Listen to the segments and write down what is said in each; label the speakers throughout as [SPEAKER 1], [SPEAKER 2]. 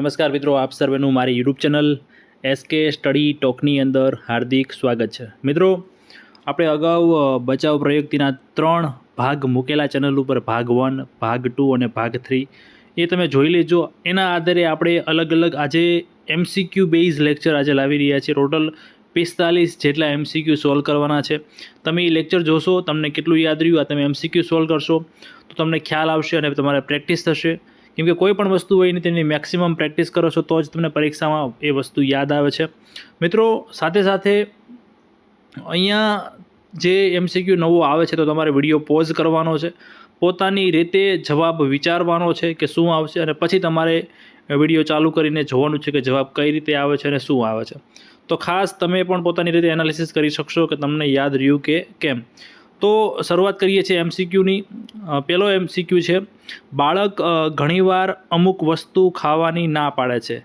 [SPEAKER 1] નમસ્કાર મિત્રો, આપ સર્વેનું મારી YouTube channel S K study ટોકની અંદર હાર્દિક સ્વાગત છે. મિત્રો, આપણે અગાઉ બચાવ પ્રયુક્તિના ત્રણ ભાગ મૂકેલા ચેનલ ઉપર ભાગ વન, ભાગ ટુ અને ભાગ થ્રી. એ તમે જોઈ લેજો. એના આધારે આપણે અલગ અલગ આજે એમસીક્યુ બેઝ લેક્ચર આજે લાવી રહ્યા છીએ. ટોટલ પિસ્તાલીસ જેટલા એમસીક્યુ સોલ્વ કરવાના છે. તમે એ લેક્ચર જોશો, તમને કેટલું યાદ રહ્યું, આ તમે એમસીક્યુ સોલ્વ કરશો, તો તમને ખ્યાલ આવશે અને તમારે પ્રેક્ટિસ થશે. કેમ કે કોઈ પણ વસ્તુ હોય ને તેની મેક્સિમમ પ્રેક્ટિસ કરો છો, તો જ તમને પરીક્ષામાં એ વસ્તુ યાદ આવે છે. મિત્રો, સાથે સાથે અહીંયા જે એમસીક્યુ નવો આવે છે, તો તમારે વીડિયો પોઝ કરવાનો છે. પોતાની રીતે જવાબ વિચારવાનો છે કે શું આવશે અને પછી તમારે વીડિયો ચાલુ કરીને જોવાનું છે કે જવાબ કઈ રીતે આવે છે અને શું આવે છે. તો ખાસ તમે પણ પોતાની રીતે એનાલિસિસ કરી શકશો કે તમને યાદ રહ્યું કે કેમ. તો શરૂઆત કરીએ છીએ એમસીક્યુની. પહેલો એમસીક્યુ છે, બાળક ઘણીવાર અમુક વસ્તુ ખાવાની ના પાડે છે.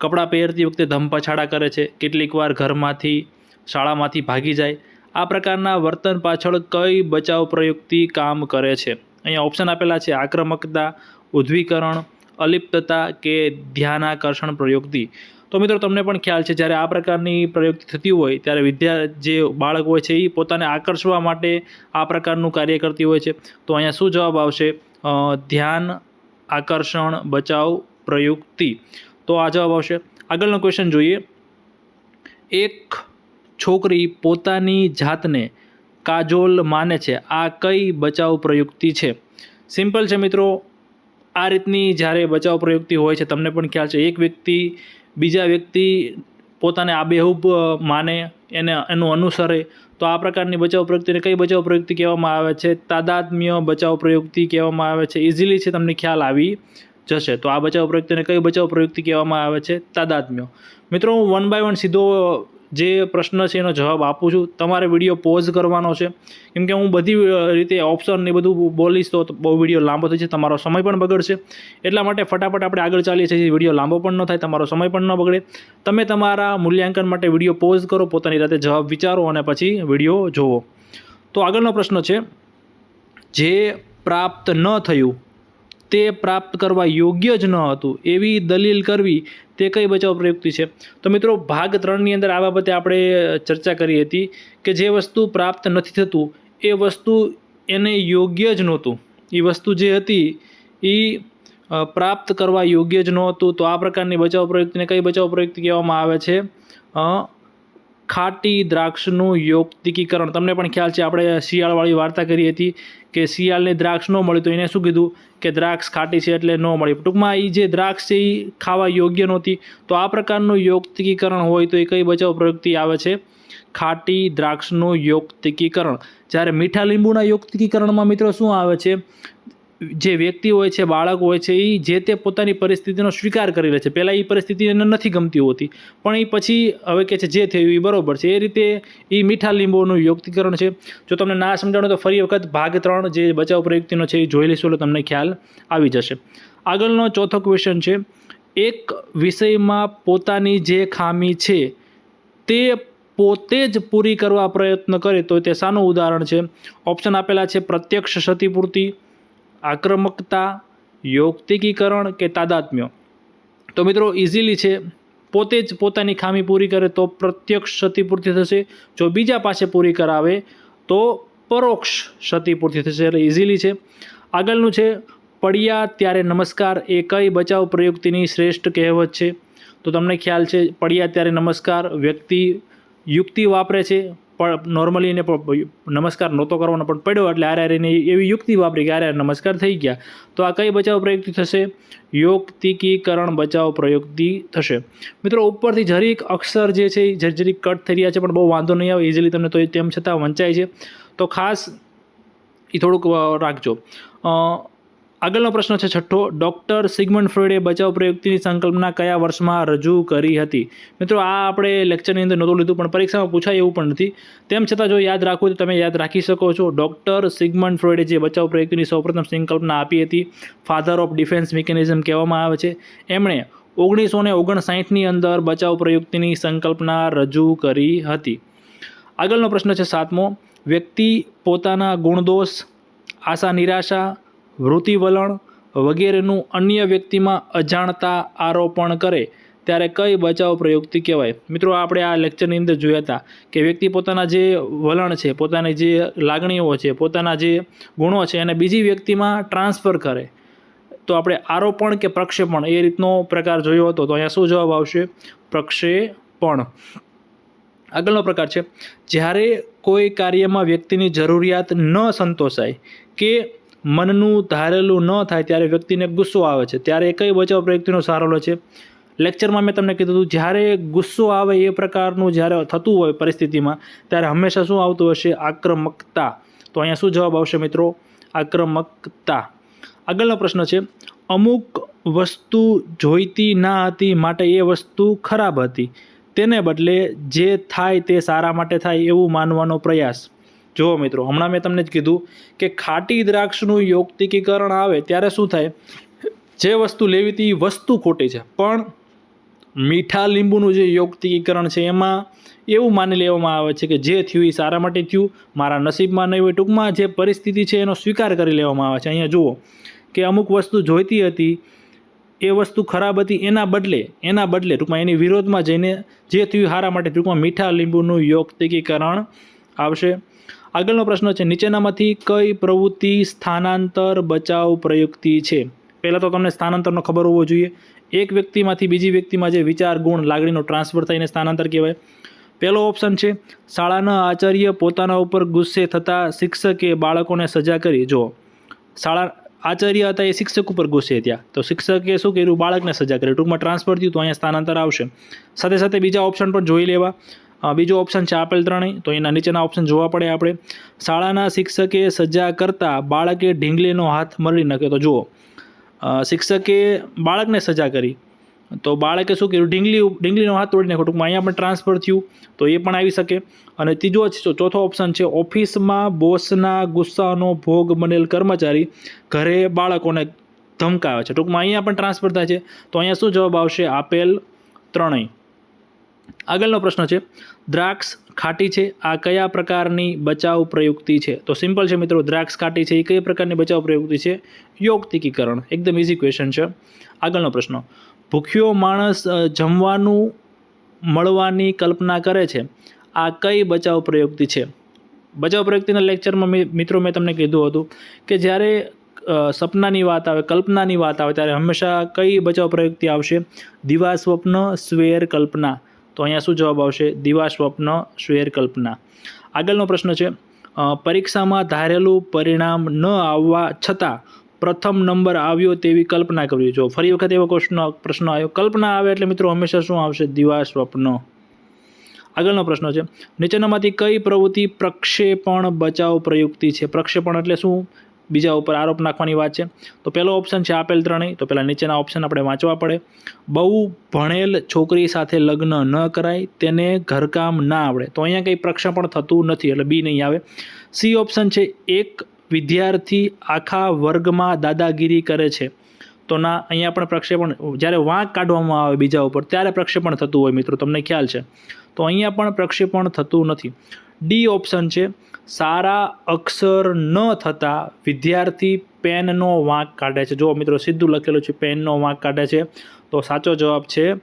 [SPEAKER 1] કપડાં પહેરતી વખતે ધમપછાડા કરે છે, કેટલીક વાર ઘરમાંથી, શાળામાંથી ભાગી જાય. આ પ્રકારના વર્તન પાછળ કઈ બચાવ પ્રયુક્તિ કામ કરે છે? અહીંયા ઓપ્શન આપેલા છે, આક્રમકતા ઉદ્વીકરણ અલિપ્તતા કે ધ્યાનાકર્ષણ પ્રયુક્તિ. તો મિત્રો તમને પણ ખ્યાલ છે, જ્યારે આ પ્રકારની પ્રયુક્તિ થતી હોય, ત્યારે વિદ્યા જે બાળક હોય છે, એ પોતાને આકર્ષવા માટે આ પ્રકારનું કાર્ય કરતી હોય છે. તો અહીંયા શું જવાબ આવશે? ધ્યાન, આકર્ષણ, બચાવ, પ્રયુક્તિ. તો આ જવાબ આવશે. આગળનો ક્વેશ્ચન જોઈએ. એક છોકરી પોતાની જાતને કાજોલ માને છે. આ કઈ બચાવ પ્રયુક્તિ છે? સિમ્પલ છે મિત્રો. આ રીતની જ્યારે બચાવ પ્રયુક્તિ હોય છે, તમને પણ ખ્યાલ છે. એક વ્યક્તિ બીજા વ્યક્તિ પોતાને આબેહૂબ માને, એને, એનું અનુસરે, તો આ પ્રકારની બચાવ પ્રયુક્તિને કઈ બચાવ પ્રયુક્તિ કહેવામાં આવે છે? તાદાત્મ્ય બચાવ પ્રયુક્તિ કહેવામાં આવે છે. ઇઝીલી છે તમને ખ્યાલ આવી જશે. તો આ બચાવ પ્રયુક્તિને કઈ બચાવ પ્રયુક્તિ કહેવામાં આવે છે? તાદાત્મ્ય. મિત્રો, હું વન બાય વન સીધો જે પ્રશ્ન છે એનો જવાબ આપું છું. તમારે વીડિયો પોઝ કરવાનો છે. કેમ કે હું બધી રીતે ઓપ્શન ને બધું બોલીશ તો બહુ વીડિયો લાંબો થઈ છે તમારો સમય પણ બગડશે. એટલા માટે ફટાફટ આપણે આગળ ચાલીએ છીએ. વીડિયો લાંબો પણ ન થાય, તમારો સમય પણ ન બગડે. તમે તમારા મૂલ્યાંકન માટે વીડિયો પોઝ કરો, પોતાની રીતે જવાબ વિચારો અને પછી વીડિયો જોવો તો આગળનો પ્રશ્ન છે, જે પ્રાપ્ત ન થયું તે પ્રાપ્ત કરવા યોગ્ય જ ન હતું. એવી દલીલ કરવી તે કઈ બચાવ પ્રયુક્તિ છે? તો મિત્રો, ભાગ ત્રણની અંદર આ બાબતે આપણે ચર્ચા કરી હતી કે જે વસ્તુ પ્રાપ્ત નથી થતું, એ વસ્તુ એને યોગ્ય જ નહોતું. એ વસ્તુ જે હતી એ પ્રાપ્ત કરવા યોગ્ય જ નહોતું. તો આ પ્રકારની બચાવ પ્રયુક્તિને કઈ બચાવ પ્રયુક્તિ કહેવામાં આવે છે? ખાટી દ્રાક્ષનું યોગતિકીકરણ તમને પણ ખ્યાલ છે, આપણે શિયાળવાળી વાર્તા કરી હતી કે શિયાળને દ્રાક્ષ ન મળી તો એને શું કીધું? કે દ્રાક્ષ ખાટી છે એટલે ન મળી. ટૂંકમાં એ જે દ્રાક્ષ છે એ ખાવા યોગ્ય નહોતી. તો આ પ્રકારનું યોગતિકીકરણ હોય તો એ કઈ બચાવ પ્રવૃત્તિ આવે છે? ખાટી દ્રાક્ષનું યોગતિકીકરણ જ્યારે મીઠા લીંબુના યોગતિકીકરણમાં મિત્રો શું આવે છે? જે વ્યક્તિ હોય છે, બાળક હોય છે એ જે તે પોતાની પરિસ્થિતિનો સ્વીકાર કરી લે છે. પહેલાં એ પરિસ્થિતિ એને નથી ગમતી હોતી. પણ એ પછી હવે કે છે જે થયું એ બરાબર છે. એ રીતે એ મીઠા લીંબુનું યોક્તિકરણ છે. જો તમને ના સમજાણું તો ફરી વખત ભાગ ત્રણ જે બચાવ પ્રયુક્તિનો છે એ જોઈ લઈશું એટલે તમને ખ્યાલ આવી જશે. આગળનો ચોથો ક્વેશ્ચન છે, એક વિષયમાં પોતાની જે ખામી છે, તે પોતે જ પૂરી કરવા પ્રયત્ન કરે તો તે શાનું ઉદાહરણ છે. ઓપ્શન આપેલા છે પ્રત્યક્ષ ક્ષતિપૂર્તિ આક્રમકતા યોગતિકીકરણ કે તાદાત્મ્ય? તો મિત્રો ઇઝીલી છે. પોતે જ પોતાની ખામી પૂરી કરે તો પ્રત્યક્ષ ક્ષતિપૂર્તિ થશે. જો બીજા પાસે પૂરી કરાવે તો પરોક્ષ ક્ષતિપૂર્તિ થશે. એટલે ઇઝીલી છે. આગળનું છે, પડ્યા ત્યારે નમસ્કાર એ કઈ બચાવ પ્રયુક્તિની શ્રેષ્ઠ કહેવત છે? તો તમને ખ્યાલ છે, પડ્યા ત્યારે નમસ્કાર વ્યક્તિ યુક્તિ વાપરે છે. પણ નોર્મલી એને નમસ્કાર નહોતો કરવાનો, પણ પડ્યો એટલે આરે એને એવી યુક્તિ વાપરી કે આરે નમસ્કાર થઈ ગયા. તો આ કઈ બચાવ પ્રયુક્તિ થશે? યોગતિકીકરણ બચાવ પ્રયુક્તિ થશે. મિત્રો, ઉપરથી જરીક અક્ષર જે છે એ જરી જરીક કટ થઈ રહ્યા છે, પણ બહુ વાંધો નહીં આવે ઇઝીલી તમને તો તેમ છતાં વંચાય છે. તો ખાસ એ થોડુંક રાખજો. આગળનો પ્રશ્ન છે છઠ્ઠો, ડૉક્ટર સિગમન્ડ ફ્રોઇડે બચાવ પ્રયુક્તિની સંકલ્પના કયા વર્ષમાં રજૂ કરી હતી? મિત્રો, આ આપણે લેક્ચરની અંદર નહોતું લીધું, પણ પરીક્ષામાં પૂછાય એવું પણ નથી. તેમ છતાં જો યાદ રાખવું તો તમે યાદ રાખી શકો છો, ડૉક્ટર સિગમન્ડ ફ્રોઇડે જે બચાવ પ્રયુક્તિની સૌપ્રથમ સંકલ્પના આપી હતી ફાધર ઓફ ડિફેન્સ મિકેનિઝમ કહેવામાં આવે છે, એમણે ઓગણીસો ને ઓગણસાઠની અંદર બચાવ પ્રયુક્તિની સંકલ્પના રજૂ કરી હતી. આગળનો પ્રશ્ન છે સાતમો, વ્યક્તિ પોતાના ગુણદોષ આશા નિરાશા વૃત્તિ વલણ વગેરેનું અન્ય વ્યક્તિમાં અજાણતા આરોપણ કરે, ત્યારે કઈ બચાવ પ્રયુક્તિ કહેવાય? મિત્રો, આપણે આ લેક્ચરની અંદર જોયા હતા કે વ્યક્તિ પોતાના જે વલણ છે, પોતાની જે લાગણીઓ છે, પોતાના જે ગુણો છે, એને બીજી વ્યક્તિમાં ટ્રાન્સફર કરે. તો આપણે આરોપણ કે પ્રક્ષેપણ એ રીતનો પ્રકાર જોયો હતો. તો અહીંયા શું જવાબ આવશે? પ્રક્ષેપણ. આગળનો પ્રકાર છે, જ્યારે કોઈ કાર્યમાં વ્યક્તિની જરૂરિયાત ન સંતોષાય કે મનનું ધારેલું ન થાય ત્યારે વ્યક્તિને ગુસ્સો આવે છે. ત્યારે કઈ બચાવ પ્રયુક્તિનો સહારો લે છે લેક્ચરમાં મેં તમને કીધું હતું, જ્યારે ગુસ્સો આવે એ પ્રકારનું જ્યારે થતું હોય પરિસ્થિતિમાં, ત્યારે હંમેશા શું આવતું હશે? આક્રમકતા. તો અહીંયા શું જવાબ આવશે મિત્રો? આક્રમકતા. આગળનો પ્રશ્ન છે, અમુક વસ્તુ જોઈતી ના હતી માટે એ વસ્તુ ખરાબ હતી. તેને બદલે જે થાય તે સારા માટે થાય એવું માનવાનો પ્રયાસ. જુઓ મિત્રો, હમણાં મેં તમને જ કીધું કે ખાટી દ્રાક્ષનું યોગતિકીકરણ આવે ત્યારે શું થાય? જે વસ્તુ લેવી હતી એ વસ્તુ ખોટી છે. પણ મીઠા લીંબુનું જે યોગતિકીકરણ છે, એમાં એવું માની લેવામાં આવે છે કે જે થયું એ સારા માટે થયું, મારા નસીબમાં નહીં હોય, ટૂંકમાં જે પરિસ્થિતિ છે એનો સ્વીકાર કરી લેવામાં આવે છે. અહીંયા જુઓ કે અમુક વસ્તુ જોઈતી હતી, એ વસ્તુ ખરાબ હતી એના બદલે એના બદલે ટૂંકમાં એની વિરોધમાં જઈને જે થયું સારા માટે ટૂંકમાં મીઠા લીંબુનું યોગતિકીકરણ આવશે. આગળનો પ્રશ્ન છે, નીચેનામાંથી કઈ પ્રવૃત્તિ સ્થાનાંતર બચાવ પ્રયુક્તિ છે? પહેલાં તો તમને સ્થાનાંતરનો ખબર હોવો જોઈએ. એક વ્યક્તિમાંથી બીજી વ્યક્તિમાં જે વિચાર, ગુણ, લાગણીનો ટ્રાન્સફર થઈને સ્થાનાંતર કહેવાય. પહેલો ઓપ્શન છે, શાળાના આચાર્ય પોતાના ઉપર ગુસ્સે થતાં શિક્ષકે બાળકોને સજા કરી. જો શાળા આચાર્ય હતા એ શિક્ષક ઉપર ગુસ્સે થયા. તો શિક્ષકે શું કર્યું? બાળકને સજા કરી. ટૂંકમાં ટ્રાન્સફર થયું તો અહીંયા સ્થાનાંતર આવશે. સાથે સાથે બીજા ઓપ્શન પણ જોઈ લેવા. બીજો ઓપ્શન છે આપેલ ત્રણેય, તો એના નીચેના ઓપ્શન જોવા પડે આપણે. શાળાના શિક્ષકે સજા કરતાં બાળકે ઢીંગલીનો હાથ મરડી નાખ્યો. તો જુઓ શિક્ષકે બાળકને સજા કરી. તો બાળકે શું કર્યું? ઢીંગલી ઢીંગલીનો હાથ તોડી નાખ્યો. ટૂંકમાં અહીંયા પણ ટ્રાન્સફર થયું, તો એ પણ આવી શકે. અને ત્રીજો ચોથો ઓપ્શન છે, ઓફિસમાં બોસના ગુસ્સાનો ભોગ બનેલ કર્મચારી ઘરે બાળકોને ધમકાવે છે. ટૂંકમાં અહીંયા પણ ટ્રાન્સફર થાય છે. તો અહીંયા શું જવાબ આવશે? આપેલ ત્રણેય. આગળનો પ્રશ્ન છે, દ્રાક્ષ ખાટી છે, આ કયા પ્રકારની બચાવ પ્રયુક્તિ છે? તો સિમ્પલ છે મિત્રો, દ્રાક્ષ ખાટી છે, એ કઈ પ્રકારની બચાવ પ્રયુક્તિ છે? યોગતિકીકરણ એકદમ ઇઝી ક્વેશ્ચન છે. આગળનો પ્રશ્ન, ભૂખ્યો માણસ જમવાનું મળવાની કલ્પના કરે છે, આ કઈ બચાવ પ્રયુક્તિ છે? બચાવ પ્રયુક્તિના લેક્ચરમાં મિત્રો મેં તમને કીધું હતું કે જ્યારે સપનાની વાત આવે, કલ્પનાની વાત આવે, ત્યારે હંમેશા કઈ બચાવ પ્રયુક્તિ આવશે? દિવા સ્વપ્ન સ્વેર કલ્પના. તો અહીંયા શું જવાબ આવશે? દિવા સ્વપ્ન સ્વેર કલ્પના. આગળનો પ્રશ્ન છે પરીક્ષામાં ધારેલું પરિણામ ન આવવા છતાં પ્રથમ નંબર આવ્યો તેવી કલ્પના કરવી. જો ફરી વખત એવો ક્વેશ્ચન પ્રશ્ન આવ્યો, કલ્પના આવે એટલે મિત્રો હંમેશા શું આવશે? દિવા સ્વપ્ન. આગળનો પ્રશ્ન છે, નીચેનામાંથી કઈ પ્રવૃત્તિ પ્રક્ષેપણ બચાવ પ્રયુક્તિ છે? પ્રક્ષેપણ એટલે શું? બીજા ઉપર આરોપ નાખવાની વાત છે. તો પહેલો ઓપ્શન છે આપેલ ત્રણેય. તો પહેલાં નીચેના ઓપ્શન આપણે વાંચવા પડે. બહુ ભણેલ છોકરી સાથે લગ્ન ન કરાય, તેને ઘરકામ ના આવડે. તો અહીંયા કંઈ પ્રક્ષેપણ થતું નથી, એટલે બી નહીં આવે. સી ઓપ્શન છે એક વિદ્યાર્થી આખા વર્ગમાં દાદાગીરી કરે છે. તો ના, અહીંયા પણ પ્રક્ષેપણ, જ્યારે વાંક કાઢવામાં આવે બીજા ઉપર, ત્યારે પ્રક્ષેપણ થતું હોય મિત્રો, તમને ખ્યાલ છે. તો અહીંયા પણ પ્રક્ષેપણ થતું નથી. ડી ઓપ્શન છે સારા અક્ષર ન થતાં વિદ્યાર્થી પેનનો વાંક કાઢે છે. જો મિત્રો, સીધું લખેલું છે, પેનનો વાંક કાઢે છે. તો સાચો જવાબ છે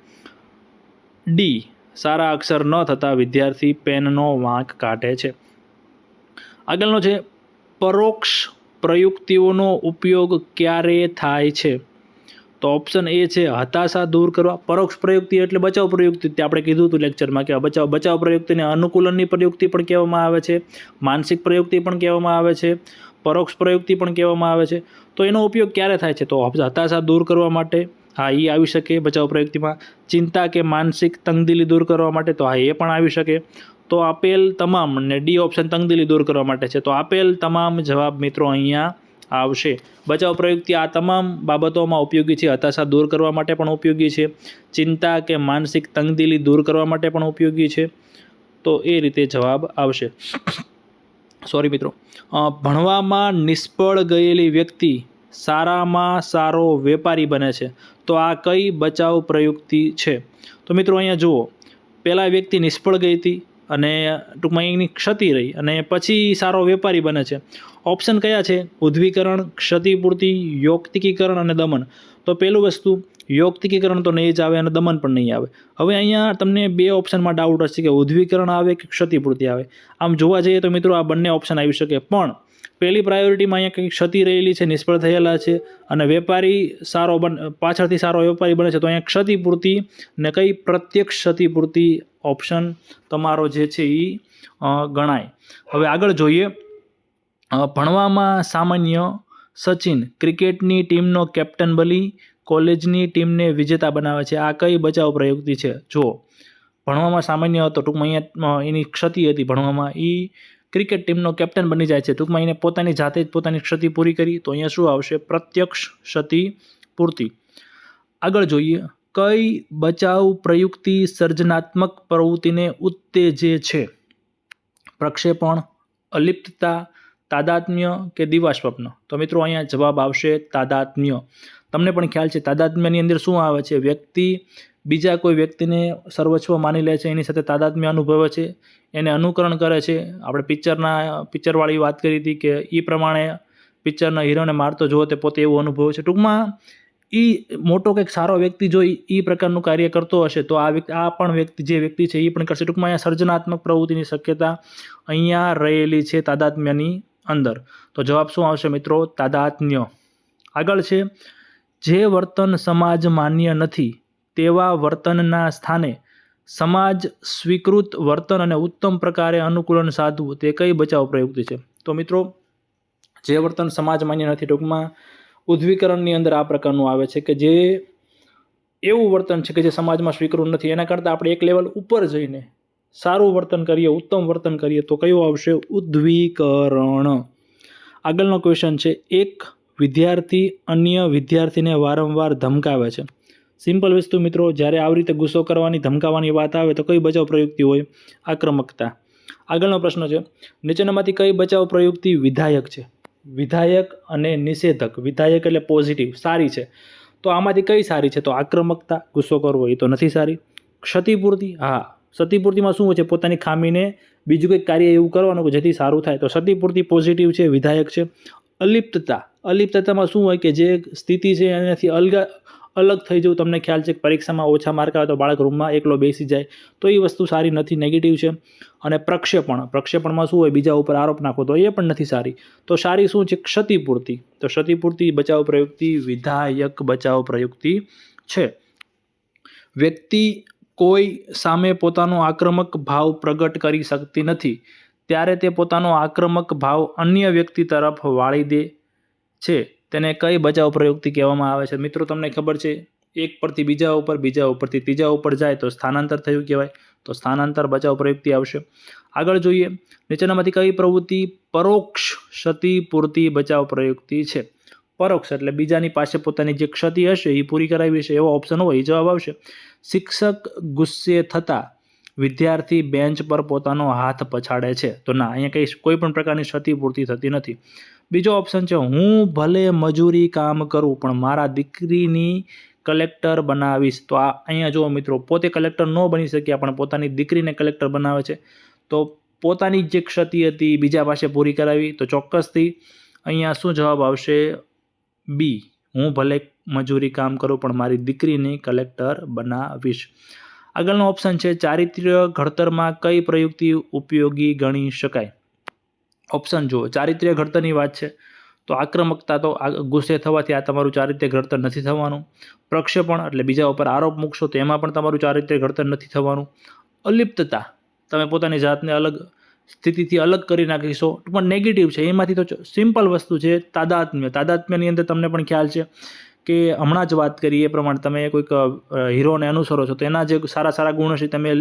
[SPEAKER 1] ડી સારા અક્ષર ન થતાં વિદ્યાર્થી પેનનો વાંક કાઢે છે. આગળનો છે, પરોક્ષ પ્રયુક્તિઓનો ઉપયોગ ક્યારે થાય છે? તો ઓપ્શન એ છે હતાશા દૂર કરવા, પરોક્ષ પ્રયુક્તિ એટલે બચાવ પ્રયુક્તિ. તે આપણે કીધું હતું લેક્ચરમાં કે બચાવ બચાવ પ્રયુક્તિને અનુકૂલનની પ્રયુક્તિ પણ કહેવામાં આવે છે, માનસિક પ્રયુક્તિ પણ કહેવામાં આવે છે, પરોક્ષ પ્રયુક્તિ પણ કહેવામાં આવે છે. તો એનો ઉપયોગ ક્યારે થાય છે? તો હતાશા દૂર કરવા માટે, હા એ આવી શકે બચાવ પ્રયુક્તિમાં. ચિંતા કે માનસિક તંગદિલી દૂર કરવા માટે, તો હા, એ પણ આવી શકે. તો આપેલ તમામ, ને ડી ઓપ્શન તંગદિલી દૂર કરવા માટે છે. તો આપેલ તમામ જવાબ મિત્રો અહીંયા આવશે. બચાવ પ્રયુક્તિ આ તમામ બાબતોમાં ઉપયોગી છે. હતાશા દૂર કરવા માટે પણ ઉપયોગી છે. ચિંતા કે માનસિક તંગદિલી દૂર કરવા માટે પણ ઉપયોગી છે. તો એ રીતે જવાબ આવશે. સોરી મિત્રો. ભણવામાં નિષ્ફળ ગયેલી વ્યક્તિ સારામાં સારો વેપારી બને છે. તો આ કઈ બચાવ પ્રયુક્તિ છે? તો મિત્રો અહીંયા જુઓ. પહેલાં વ્યક્તિ નિષ્ફળ ગઈ હતી. અને ટૂંકમાં એની ક્ષતિ રહી અને પછી સારો વેપારી બને છે. ઓપ્શન કયા છે? ઉદ્વીકરણ, ક્ષતિપૂર્તિ યોગતિકીકરણ અને દમન. તો પહેલું વસ્તુ યોગતિકીકરણ તો નહીં જ આવે અને દમન પણ નહીં આવે. હવે અહીંયા તમને બે ઓપ્શનમાં ડાઉટ હશે કે ઉદ્વીકરણ આવે કે ક્ષતિપૂર્તિ આવે. આમ જોવા જઈએ તો મિત્રો આ બંને ઓપ્શન આવી શકે. પણ પહેલી પ્રાયોરિટીમાં અહીંયા કંઈક ક્ષતિ રહેલી છે, નિષ્ફળ થયેલા છે અને વેપારી સારો બન, પાછળથી સારો વેપારી બને છે, તો અહીંયા ક્ષતિપૂર્તિ ને કઈ પ્રત્યક્ષ ક્ષતિપૂર્તિ ઓપ્શન તમારો જે છે એ ગણાય. હવે આગળ જોઈએ. ભણવામાં સામાન્ય સચિન ક્રિકેટની ટીમનો કેપ્ટન બની, કોલેજની ટીમને વિજેતા બનાવે છે. આ કઈ બચાવ પ્રયુક્તિ છે? જુઓ. ભણવામાં સામાન્ય હતો, ટૂંકમાં અહીંયા એની ક્ષતિ હતી ભણવામાં. એ ક્રિકેટ ટીમનો કેપ્ટન બની જાય છે. ટૂંકમાં એને પોતાની જાતે જ પોતાની ક્ષતિ પૂરી કરી તો અહીંયા શું આવશે? પ્રત્યક્ષ ક્ષતિ પૂર્તિ. આગળ જોઈએ. કઈ બચાવ પ્રયુક્તિ સર્જનાત્મક પ્રવૃત્તિને ઉત્તેજે છે? પ્રક્ષેપણ, અલિપ્તતા, તાદાત્મ્ય કે દિવાસ્વપ્ન? તો મિત્રો અહીંયા જવાબ આવશે તાદાત્મ્ય. તમને પણ ખ્યાલ છે, તાદાત્મ્યની અંદર શું આવે છે? વ્યક્તિ બીજા કોઈ વ્યક્તિને સર્વસ્વ માની લે છે, એની સાથે તાદાત્મ્ય અનુભવે છે, એને અનુકરણ કરે છે. આપણે પિક્ચરના, પિક્ચરવાળી વાત કરી હતી કે એ પ્રમાણે પિક્ચરના હીરોને મારતો જોવો તે પોતે એવું અનુભવે છે. ટૂંકમાં એ મોટો કંઈક સારો વ્યક્તિ જો એ પ્રકારનું કાર્ય કરતો હશે, તો આ વ્યક્તિ આ પણ વ્યક્તિ, જે વ્યક્તિ છે એ પણ કરશે. ટૂંકમાં અહીંયા સર્જનાત્મક પ્રવૃત્તિની શક્યતા અહીંયા રહેલી છે તાદાત્મ્યની અંદર. તો જવાબ શું આવશે મિત્રો? તાદાત્મ્ય. આગળ છે, જે વર્તન સમાજ માન્ય નથી તેવા વર્તનના સ્થાને સમાજ સ્વીકૃત વર્તન અને ઉત્તમ પ્રકારે અનુકૂલન સાધવું તે કઈ બચાવ પ્રયુક્તિ છે? તો મિત્રો, જે વર્તન સમાજ માન્ય નથી ટૂંકમાં, ઉદ્વીકરણની અંદર આ પ્રકારનું આવે છે કે જે એવું વર્તન છે કે જે સમાજમાં સ્વીકૃત નથી. એના કરતાં આપણે એક લેવલ ઉપર જઈને સારું વર્તન કરીએ, ઉત્તમ વર્તન કરીએ, તો કયું આવશે? ઉદ્વીકરણ. આગળનો ક્વેશ્ચન છે, એક વિદ્યાર્થી અન્ય વિદ્યાર્થીને વારંવાર ધમકાવે છે. સિમ્પલ વસ્તુ મિત્રો, જ્યારે આવી રીતે ગુસ્સો કરવાની, ધમકાવાની વાત આવે તો કઈ બચાવ પ્રયુક્તિ હોય? આક્રમકતા. આગળનો પ્રશ્ન છે, નીચેનામાંથી કઈ બચાવ પ્રયુક્તિ વિધાયક છે? વિધાયક અને નિષેધક. વિધાયક એટલે પોઝિટિવ સારી છે. તો આમાંથી કઈ સારી છે? તો આક્રમકતા, ગુસ્સો કરવો, એ તો નથી સારી. ક્ષતિપૂર્તિ, હા. ક્ષતિપૂર્તિમાં શું હોય છે? પોતાની ખામીને બીજું કંઈક કાર્ય એવું કરવાનું કે જેથી સારું થાય. તો ક્ષતિપૂર્તિ પોઝિટિવ છે, વિધાયક છે. અલિપ્તતા. અલિપ્તતામાં શું હોય કે જે સ્થિતિ છે એનાથી અલગ અલગ થઈ જવું. તમને ખ્યાલ છે કે પરીક્ષામાં ઓછા માર્ક આવે તો બાળક રૂમમાં એકલો બેસી જાય. તો એ વસ્તુ સારી નથી નેગેટિવ છે. અને પ્રક્ષેપણ, પ્રક્ષેપણમાં શું હોય? બીજા ઉપર આરોપ નાખો તો એ પણ નથી સારી. તો સારી શું છે? ક્ષતિપૂર્તિ. તો ક્ષતિપૂર્તિ, બચાવ પ્રયુક્તિ, વિધાયક બચાવ પ્રયુક્તિ છે. વ્યક્તિ કોઈ સામે પોતાનો આક્રમક ભાવ પ્રગટ કરી શકતી નથી. ત્યારે તે પોતાનો આક્રમક ભાવ અન્ય વ્યક્તિ તરફ વાળી દે છે. તેને કઈ બચાવ પ્રયુક્તિ કહેવામાં આવે છે? મિત્રો, તમને ખબર છે, એક પરથી બીજા ઉપર, બીજા ઉપરથી ત્રીજા ઉપર જાય તો સ્થાનાંતર થયું કહેવાય. તો સ્થાનાંતર બચાવ પ્રયુક્તિ આવશે. આગળ જોઈએ, નીચેનામાંથી કઈ પ્રવૃત્તિ પરોક્ષ ક્ષતિ પૂરતી બચાવ પ્રયુક્તિ છે? પરોક્ષ એટલે બીજાની પાસે પોતાની જે ક્ષતિ હશે એ પૂરી કરાવી છે એવો ઓપ્શન હોય એ જવાબ આવશે. શિક્ષક ગુસ્સે થતાં વિદ્યાર્થી બેન્ચ પર પોતાનો હાથ પછાડે છે. તો ના, અહીંયા કંઈ કોઈ પણ પ્રકારની ક્ષતિપૂર્તિ થતી નથી. બીજો ઓપ્શન છે, હું ભલે મજૂરી કામ કરું, પણ મારા દીકરીની કલેક્ટર બનાવીશ. તો આ અહીંયા જુઓ મિત્રો, પોતે કલેક્ટર ન બની શક્યા, પણ પોતાની દીકરીને કલેક્ટર બનાવે છે. તો પોતાની જે ક્ષતિ હતી, બીજા પાસે પૂરી કરાવી. તો ચોક્કસથી અહીંયા શું જવાબ આવશે? બી, હું ભલે મજૂરી કામ કરું, પણ મારી દીકરીને કલેક્ટર બનાવીશ. આગળનો ઓપ્શન છે, ચારિત્ર્ય ઘડતરમાં કઈ પ્રયુક્તિ ઉપયોગી ગણી શકાય? ઓપ્શન જુઓ, ચારિત્ર્ય ઘડતરની વાત છે, તો આક્રમકતા તો ગુસ્સે થવાથી આ તમારું ચારિત્ર્ય ઘડતર નથી થવાનું. પ્રક્ષેપણ એટલે બીજા ઉપર આરોપ મૂકશો તો એમાં પણ તમારું ચારિત્ર્ય ઘડતર નથી થવાનું. અલિપ્તતા, તમે પોતાની જાતને અલગ સ્થિતિથી અલગ કરી નાખીશો, પણ નેગેટિવ છે, એમાંથી તો સિમ્પલ વસ્તુ છે, તાદાત્મ્ય. તાદાત્મ્યની અંદર તમને પણ ખ્યાલ છે કે હમણાં જ વાત કરી એ પ્રમાણે તમે કોઈક હીરોને અનુસરો છો, તો એના જે સારા સારા ગુણ છે તમે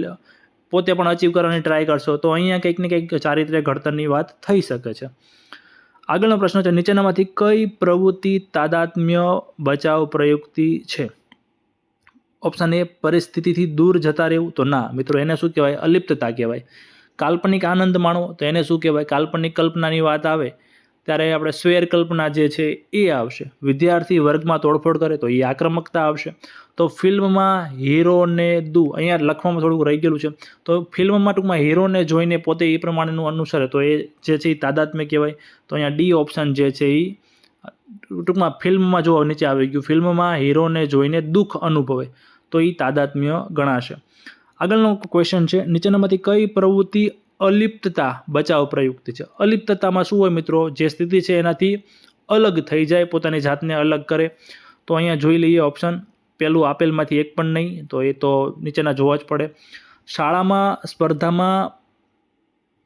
[SPEAKER 1] પોતે પણ અચીવ કરવાની ટ્રાય કરશો, તો અહીંયા કંઈક ને કંઈક ચારિત્ર્ય ઘડતરની વાત થઈ શકે છે. આગળનો પ્રશ્ન છે, નીચેનામાંથી કઈ પ્રવૃત્તિ તાદાત્મ્ય બચાવ પ્રયુક્તિ છે? ઓપ્શન એ પરિસ્થિતિથી દૂર જતા રહેવું, તો ના, મિત્રો એને શું કહેવાય? અલિપ્તતા કહેવાય. કાલ્પનિક આનંદ માણવો તો એને શું કહેવાય? કાલ્પનિક કલ્પનાની વાત આવે ત્યારે આપણે સ્વેર કલ્પના જે છે એ આવશે. વિદ્યાર્થી વર્ગમાં તોડફોડ કરે તો એ આક્રમકતા આવશે. તો ફિલ્મમાં હીરોને દુ, અહીંયા લખવામાં થોડુંક રહી ગયેલું છે. તો ફિલ્મમાં ટૂંકમાં હીરોને જોઈને પોતે એ પ્રમાણેનું અનુસરે તો એ જે છે એ તાદાત્મ્ય કહેવાય. તો અહીંયા ડી ઓપ્શન જે છે એ, ટૂંકમાં ફિલ્મમાં જો નીચે આવી ગયું. ફિલ્મમાં હીરોને જોઈને દુઃખ અનુભવે તો એ તાદાત્મ્ય ગણાશે. આગળનો ક્વેશ્ચન છે, નીચેનામાંથી કઈ પ્રવૃત્તિ અલિપ્તતા, બચાવ પ્રયુક્ત છે. અલિપ્તતામાં શું હોય મિત્રો? જે સ્થિતિ છે એનાથી અલગ થઈ જાય, પોતાની જાતને અલગ કરે. તો અહીંયા જોઈ લઈએ ઓપ્શન પહેલું આપેલમાંથી એક પણ નહીં, તો એ તો નીચેના જોવા જ પડે. શાળામાં, સ્પર્ધામાં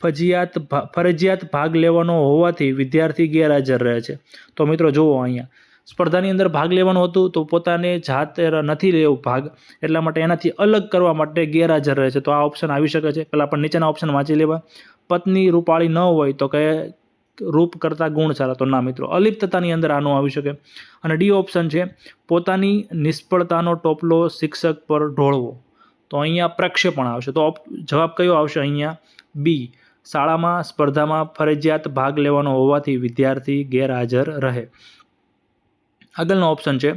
[SPEAKER 1] ફજિયાત ફરજિયાત ભાગ લેવાનો હોવાથી વિદ્યાર્થી ગેરહાજર રહે છે. તો મિત્રો જુઓ અહીંયા. સ્પર્ધાની અંદર ભાગ લેવાનું હતું તો પોતાને જાતે નથી લેવો ભાગ. એટલા માટે એનાથી અલગ કરવા માટે ગેરહાજર રહે છે. તો આ ઓપ્શન આવી શકે છે. પહેલાં પણ નીચેના ઓપ્શન વાંચી લેવા. પત્ની રૂપાળી ન હોય તો કે રૂપ કરતાં ગુણ સારા તો ના મિત્રો, અલિપ્તતાની અંદર આનું આવી શકે. અને ડી ઓપ્શન છે, પોતાની નિષ્ફળતાનો ટોપલો શિક્ષક પર ઢોળવો. તો અહીંયા પ્રક્ષેપણ આવશે. તો જવાબ કયો આવશે અહીંયા? બી શાળામાં, સ્પર્ધામાં ફરજિયાત ભાગ લેવાનો હોવાથી વિદ્યાર્થી ગેરહાજર રહે. આગળનો ઓપ્શન છે.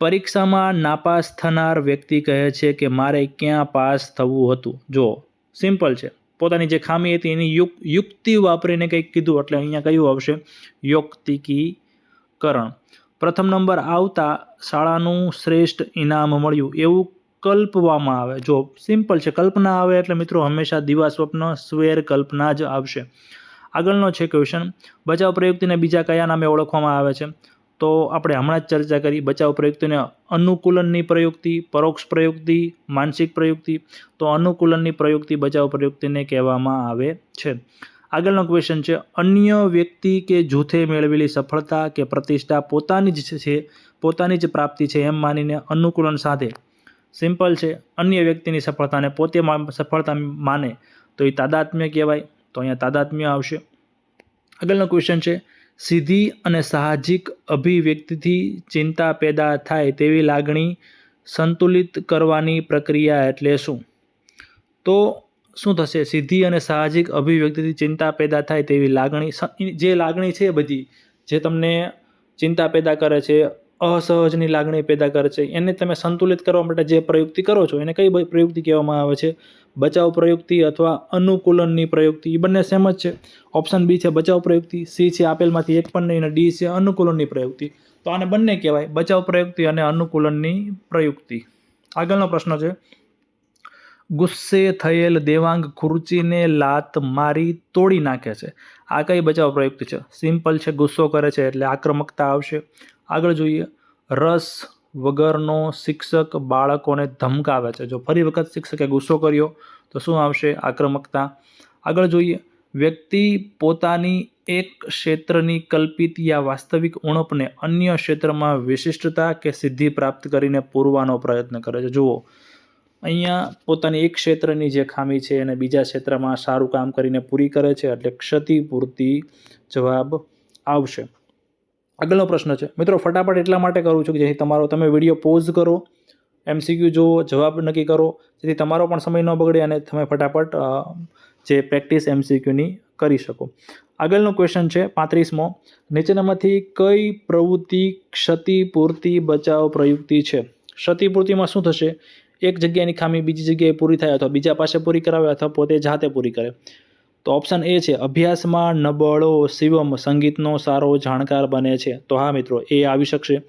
[SPEAKER 1] પરીક્ષામાં નાપાસ થનાર વ્યક્તિ કહે છે કે મારે ક્યાં પાસ થવું હતું? જો સિમ્પલ છે. પોતાની જે ખામી હતી એની યુક, યુક્તિ વાપરીને કંઈક કીધું, એટલે અહીંયા કયું આવશે? યોક્તિકીકરણ. પ્રથમ નંબર, આવતા શાળાનું શ્રેષ્ઠ ઇનામ મળ્યું. એવું કલ્પવામાં આવે. જો સિમ્પલ છે. કલ્પના આવે એટલે મિત્રો હંમેશા દિવા સ્વપ્ન, સ્વેર કલ્પના જ આવશે. આગળનો છે ક્વેશ્ચન બચાવ પ્રયુક્તિને બીજા કયા નામે ઓળખવામાં આવે છે? તો આપણે હમણાં જ ચર્ચા કરી બચાવ પ્રયુક્તિને અનુકૂલનની પ્રયુક્તિ, પરોક્ષ પ્રયુક્તિ, માનસિક પ્રયુક્તિ, તો અનુકૂલનની પ્રયુક્તિ બચાવ પ્રયુક્તિને કહેવામાં આવે છે. આગળનો ક્વેશ્ચન છે, અન્ય વ્યક્તિ કે જૂથે મેળવેલી સફળતા કે પ્રતિષ્ઠા પોતાની જ છે, પોતાની જ પ્રાપ્તિ છે એમ માનીને અનુકૂલન સાથે. સિમ્પલ છે, અન્ય વ્યક્તિની સફળતાને પોતે સફળતા માને. તો એ તાદાત્મ્ય કહેવાય, તો અહીંયા તાદાત્મ્ય આવશે. આગળનો ક્વેશ્ચન છે સીધી અને સાહજિક અભિવ્યક્તિથી ચિંતા પેદા થાય તેવી લાગણી સંતુલિત કરવાની પ્રક્રિયા એટલે શું? તો શું થશે? સીધી અને સાહજિક અભિવ્યક્તિથી ચિંતા પેદા થાય તેવી લાગણી જે લાગણી છે બધી, જે તમને ચિંતા પેદા કરે છે, અસહજની લાગણી પેદા કરે છે, એને તમે સંતુલિત કરવા માટે જે પ્રયુક્તિ કરો છો, એને કઈ પ્રયુક્તિ કહેવામાં આવે છે? બચાવ પ્રયુક્તિ અથવા અનુકૂલનની પ્રયુક્તિ એ બંને સેમ જ છે. ઓપ્શન બી છે બચાવ પ્રયુક્તિ સી છે આપેલમાંથી એક પણ નહીં અને ડી છે અનુકૂલનની પ્રયુક્તિ. તો આને બંને કહેવાય, બચાવ પ્રયુક્તિ અને અનુકૂલનની પ્રયુક્તિ. આગળનો પ્રશ્ન છે, ગુસ્સે થયેલ દેવાંગ ખુરચીને લાત મારી તોડી નાખે છે. આ કઈ બચાવ પ્રયુક્તિ છે? સિમ્પલ છે, ગુસ્સો કરે છે એટલે આક્રમકતા આવશે. આગળ જોઈએ, રસ વગરનો શિક્ષક બાળકોને ધમકાવે છે. જો ફરી વખત શિક્ષકે ગુસ્સો કર્યો, તો શું આવશે? આક્રમકતા? આગળ જોઈએ. વ્યક્તિ પોતાની એક ક્ષેત્રની કલ્પિત યા વાસ્તવિક ઉણપને અન્ય ક્ષેત્રમાં વિશિષ્ટતા કે સિદ્ધિ પ્રાપ્ત કરીને પૂરવાનો પ્રયત્ન કરે છે. જુઓ, અહીંયા પોતાની એક ક્ષેત્રની જે ખામી છે એને બીજા ક્ષેત્રમાં સારું કામ કરીને પૂરી કરે છે એટલે ક્ષતિપૂર્તિ જવાબ આવશે. આગળનો પ્રશ્ન છે. મિત્રો, ફટાફટ એટલા માટે કરું છું કે જેથી તમારો, તમે વીડિયો પોઝ કરો એમસીક્યુ જુઓ, જવાબ નક્કી કરો, જેથી તમારો પણ સમય ન બગડે અને તમે ફટાફટ જે પ્રેક્ટિસ એમસીક્યુની કરી શકો. આગળનો ક્વેશ્ચન છે પાંત્રીસમો. નીચેનામાંથી કઈ પ્રવૃત્તિ ક્ષતિપૂર્તિ બચાવ પ્રયુક્તિ છે? ક્ષતિપૂર્તિમાં શું થશે? એક જગ્યાની ખામી બીજી જગ્યાએ પૂરી થાય અથવા બીજા પાસે પૂરી કરાવે અથવા પોતે જાતે પૂરી કરે. તો ઓપ્શન એ છે, અભ્યાસમાં નબળો શિવમ સંગીતનો સારો જાણકાર બને છે. તો હા મિત્રો, એ આવી શકશે.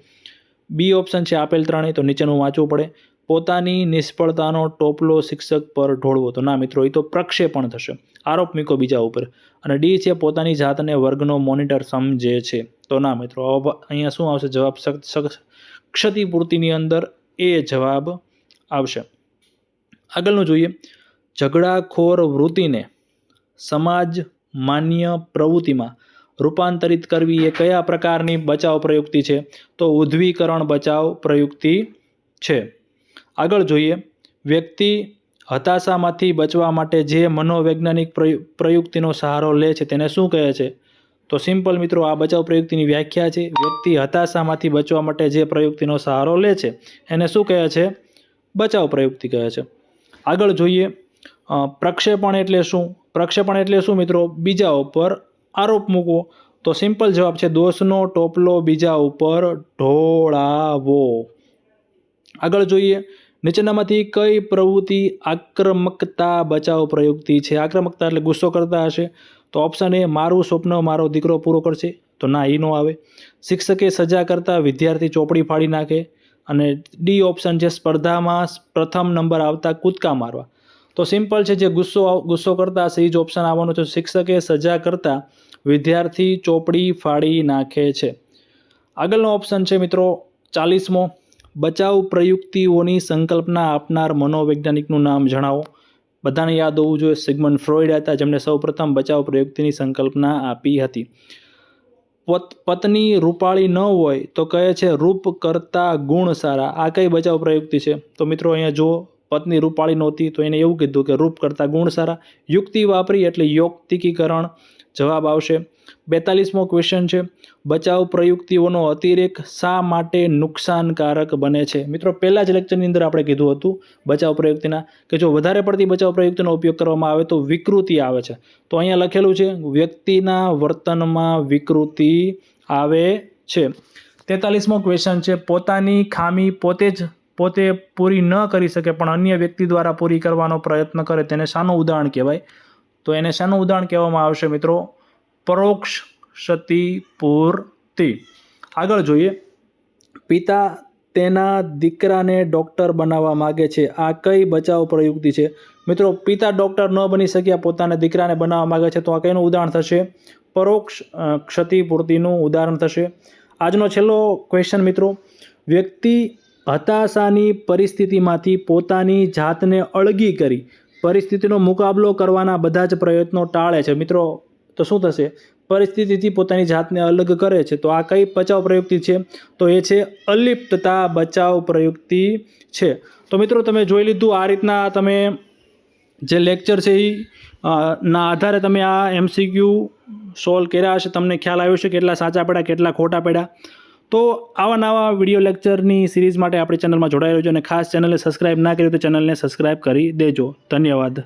[SPEAKER 1] બી ઓપ્શન છે આપેલ ત્રણેય, તો નીચેનું વાંચવું પડે. પોતાની નિષ્ફળતાનો ટોપલો શિક્ષક પર ઢોળવો. તો ના મિત્રો, એ તો પ્રક્ષેપણ થશે. આરોપ મૂકો બીજા ઉપર. અને ડી છે, પોતાની જાતને વર્ગનો મોનિટર સમજે છે. તો ના મિત્રો અહીંયા શું આવશે? જવાબ ક્ષતિપૂર્તિની અંદર એ જવાબ આવશે. આગળનું જોઈએ. ઝઘડાખોર વૃત્તિને સમાજ માન્ય પ્રવૃત્તિમાં રૂપાંતરિત કરવી એ કયા પ્રકારની બચાવ પ્રયુક્તિ છે? તો ઉદ્વીકરણ બચાવ પ્રયુક્તિ છે. આગળ જોઈએ. વ્યક્તિ હતાશામાંથી બચવા માટે જે મનોવૈજ્ઞાનિક પ્રયુ- પ્રયુક્તિનો સહારો લે છે તેને શું કહે છે? તો સિમ્પલ મિત્રો, આ બચાવ પ્રયુક્તિની વ્યાખ્યા છે. વ્યક્તિ હતાશામાંથી બચવા માટે જે પ્રયુક્તિનો સહારો લે છે, એને શું કહે છે? બચાવ પ્રયુક્તિ કહે છે. આગળ જોઈએ. પ્રક્ષેપણ એટલે શું? પ્રક્ષેપણ એટલે શું મિત્રો? બીજા ઉપર આરોપ મૂકવો. તો સિમ્પલ જવાબ છે દોષનો ટોપલો બીજા ઉપર ઢોળાવો. આગળ જોઈએ. નીચેનામાંથી કઈ પ્રવૃત્તિ આક્રમકતા બચાવ પ્રયુક્તિ છે? આક્રમકતા એટલે ગુસ્સો કરતા હશે. તો ઓપ્શન એ, મારું સ્વપ્ન મારો દીકરો પૂરો કરશે. તો ના એ નો આવે. શિક્ષકે સજા કરતા વિદ્યાર્થી ચોપડી ફાડી નાખે. અને ડી ઓપ્શન છે, સ્પર્ધામાં પ્રથમ નંબર આવતા કૂદકા મારવા. તો સિમ્પલ છે, જે ગુસ્સો ગુસ્સો કરતા હશે જ ઓપ્શન આવવાનો છે. શિક્ષકે સજા કરતા વિદ્યાર્થી ચોપડી ફાડી નાખે છે. આગળનો ઓપ્શન છે મિત્રો, ચાલીસમો. બચાવ પ્રયુક્તિઓની સંકલ્પના આપનાર મનોવૈજ્ઞાનિકનું નામ જણાવો. બધાને યાદ હોવું જોઈએ સિગમન ફ્રોઈડ હતા જેમણે સૌપ્રથમ બચાવ પ્રયુક્તિની સંકલ્પના આપી હતી. પોત, પત્ની રૂપાળી ન હોય તો કહે છે, રૂપ કરતા ગુણ સારા. આ કઈ બચાવ પ્રયુક્તિ છે? તો મિત્રો અહીંયા જુઓ પત્ની રૂપાળી નહોતી, તો એને એવું કીધું કે રૂપ કરતાં ગુણ સારા, યુક્તિ વાપરી એટલે યોક્તિકીકરણ જવાબ આવશે. બેતાલીસમો ક્વેશ્ચન છે, બચાવ પ્રયુક્તિઓનો અતિરેક શા માટે નુકસાનકારક બને છે? મિત્રો, પહેલાં જ લેક્ચરની અંદર આપણે કીધું હતું બચાવ પ્રયુક્તિના, કે જો વધારે પડતી બચાવ પ્રયુક્તિનો ઉપયોગ કરવામાં આવે તો વિકૃતિ આવે છે. તો અહીંયા લખેલું છે, વ્યક્તિના વર્તનમાં વિકૃતિ આવે છે. તેતાલીસમો ક્વેશ્ચન છે, પોતાની ખામી પોતે જ પોતે પૂરી ન કરી શકે પણ અન્ય વ્યક્તિ દ્વારા પૂરી કરવાનો પ્રયત્ન કરે તેને શાનું ઉદાહરણ કહેવાય. તો એને શાનું ઉદાહરણ કહેવામાં આવશે મિત્રો, પરોક્ષ ક્ષતિપૂર્તિ. આગળ જોઈએ. પિતા તેના દીકરાને ડૉક્ટર બનાવવા માગે છે. આ કઈ બચાવ પ્રયુક્તિ છે? મિત્રો, પિતા ડૉક્ટર ન બની શક્યા પોતાના દીકરાને બનાવવા માગે છે તો આ કઈનું ઉદાહરણ થશે? પરોક્ષ ક્ષતિપૂર્તિનું ઉદાહરણ થશે. આજનો છેલ્લો ક્વેશ્ચન મિત્રો, વ્યક્તિ હતાશાની પરિસ્થિતિમાંથી પોતાની જાતને અળગી કરી પરિસ્થિતિનો મુકાબલો કરવાના બધા જ પ્રયત્નો ટાળે છે. મિત્રો, તો શું થશે? પરિસ્થિતિથી પોતાની જાતને અલગ કરે છે. તો આ કઈ બચાવ પ્રયુક્તિ છે? તો એ છે અલિપ્તતા બચાવ પ્રયુક્તિ છે. તો મિત્રો, તમે જોઈ લીધું આ રીતના તમે જે લેક્ચર છે એ ના આધારે તમે આ એમસીક્યુ સોલ્વ કર્યા હશે. તમને ખ્યાલ આવ્યો છે કેટલા સાચા પડ્યા, કેટલા ખોટા પડ્યા. તો આવા નવા વીડિયો લેક્ચરની સિરીઝ માટે આપણી ચેનલમાં જોડાયેલો છે અને ખાસ ચેનલને સબસ્ક્રાઇબ ના કરી તો ચેનલને સબસ્ક્રાઇબ કરી દેજો. ધન્યવાદ.